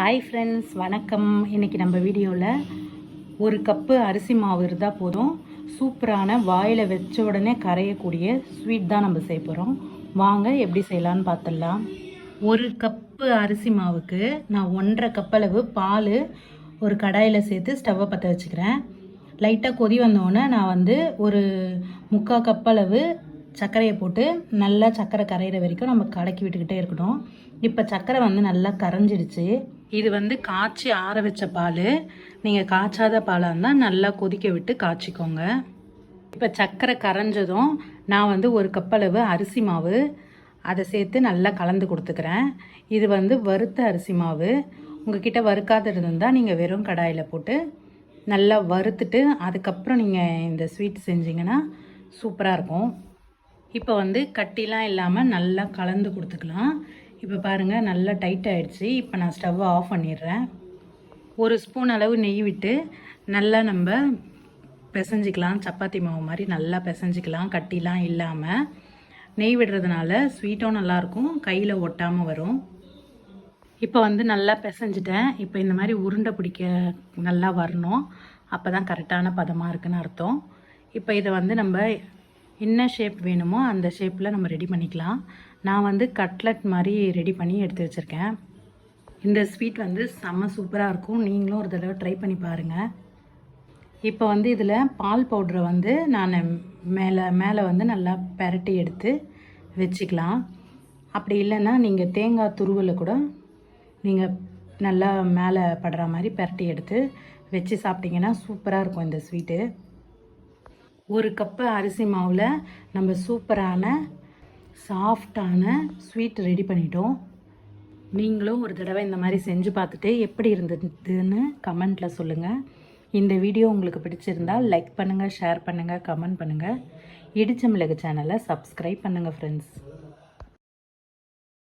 Hi friends வணக்கம். இன்றைக்கி நம்ம வீடியோவில் ஒரு கப்பு அரிசி மாவு இருந்தால் போதும். சூப்பரான வாயில் வச்ச உடனே கரையக்கூடிய ஸ்வீட் தான் நம்ம செய்ய போகிறோம் வாங்க எப்படி செய்யலான்னு பார்த்துடலாம் ஒரு கப்பு அரிசி மாவுக்கு நான் ஒன்றரை கப்பளவு பால் ஒரு கடாயில் சேர்த்து ஸ்டவ்வை பற்ற வச்சுக்கிறேன். லைட்டாக கொதி வந்தோடனே நான் வந்து ஒரு முக்கால் கப்பளவு சர்க்கரையை போட்டு நல்லா சர்க்கரை கரையிற வரைக்கும் நம்ம கலக்கி விட்டுக்கிட்டே இருக்கணும். இப்போ சர்க்கரை வந்து நல்லா கரைஞ்சிடுச்சு. இது வந்து காய்ச்சி ஆற வச்ச பால். நீங்கள் காய்ச்சாத பாலாக இருந்தால் நல்லா கொதிக்க விட்டு காய்ச்சிக்கோங்க. இப்போ சர்க்கரை கரைஞ்சதும் நான் வந்து ஒரு கப்பளவு அரிசி மாவு. அதை சேர்த்து நல்லா கலந்து கொடுத்துக்கிறேன். இது வந்து வறுத்த அரிசி மாவு. உங்ககிட்ட வறுக்காத இருந்தால் நீங்கள் வெறும் கடாயில் போட்டு நல்லா வறுத்துட்டு அதுக்கப்புறம் நீங்கள் இந்த ஸ்வீட் செஞ்சிங்கன்னா சூப்பராக இருக்கும். இப்போ வந்து கட்டிலாம் இல்லாமல் நல்லா கலந்து கொடுத்துக்கலாம். இப்போ பாருங்கள் நல்லா டைட் ஆயிடுச்சு. இப்போ நான் ஸ்டவ்வை ஆஃப் பண்ணிடுறேன். ஒரு ஸ்பூன் அளவு நெய் விட்டு நல்லா நம்ம பிசைஞ்சிக்கலாம். சப்பாத்தி மாவு மாதிரி நல்லா பிசைஞ்சிக்கலாம். கட்டிலாம் இல்லாமல் நெய் விடுறதுனால ஸ்வீட்டும் நல்லாயிருக்கும். கையில் ஒட்டாமல் வரும். இப்போ வந்து நல்லா பிசைஞ்சிட்டேன். இப்போ இந்த மாதிரி உருண்டை பிடிக்க நல்லா வரணும். அப்போ தான் கரெக்டான பதமாக இருக்குன்னு அர்த்தம். இப்போ இதை வந்து நம்ம என்ன ஷேப் வேணுமோ அந்த ஷேப்பில் நம்ம ரெடி பண்ணிக்கலாம். நான் வந்து கட்லட் மாதிரி ரெடி பண்ணி எடுத்து வச்சுருக்கேன். இந்த ஸ்வீட் வந்து செம்ம சூப்பராக இருக்கும். நீங்களும் ஒரு தடவை ட்ரை பண்ணி பாருங்கள் இப்போ வந்து இதில் பால் பவுட்ரை வந்து நான் மேலே மேலே வந்து நல்லா பெரட்டி எடுத்து வச்சுக்கலாம். அப்படி இல்லைன்னா நீங்கள் தேங்காய் துருவலை கூட நீங்கள் நல்லா மேலே படுற மாதிரி பெரட்டி எடுத்து வச்சு சாப்பிட்டிங்கன்னா சூப்பராக இருக்கும் இந்த ஸ்வீட்டு ஒரு கப்பு அரிசி மாவில் நம்ம சூப்பரான சாஃப்டான ஸ்வீட் ரெடி பண்ணிட்டோம். நீங்களும் ஒரு தடவை இந்த மாதிரி செஞ்சு பார்த்துட்டு எப்படி இருந்ததுன்னு கமெண்ட்டில் சொல்லுங்கள் இந்த வீடியோ உங்களுக்கு பிடிச்சிருந்தால் லைக் பண்ணுங்கள் ஷேர் பண்ணுங்கள் கமெண்ட் பண்ணுங்கள் இடிச்ச மிளகு சேனலை சப்ஸ்கிரைப் பண்ணுங்கள் ஃப்ரெண்ட்ஸ்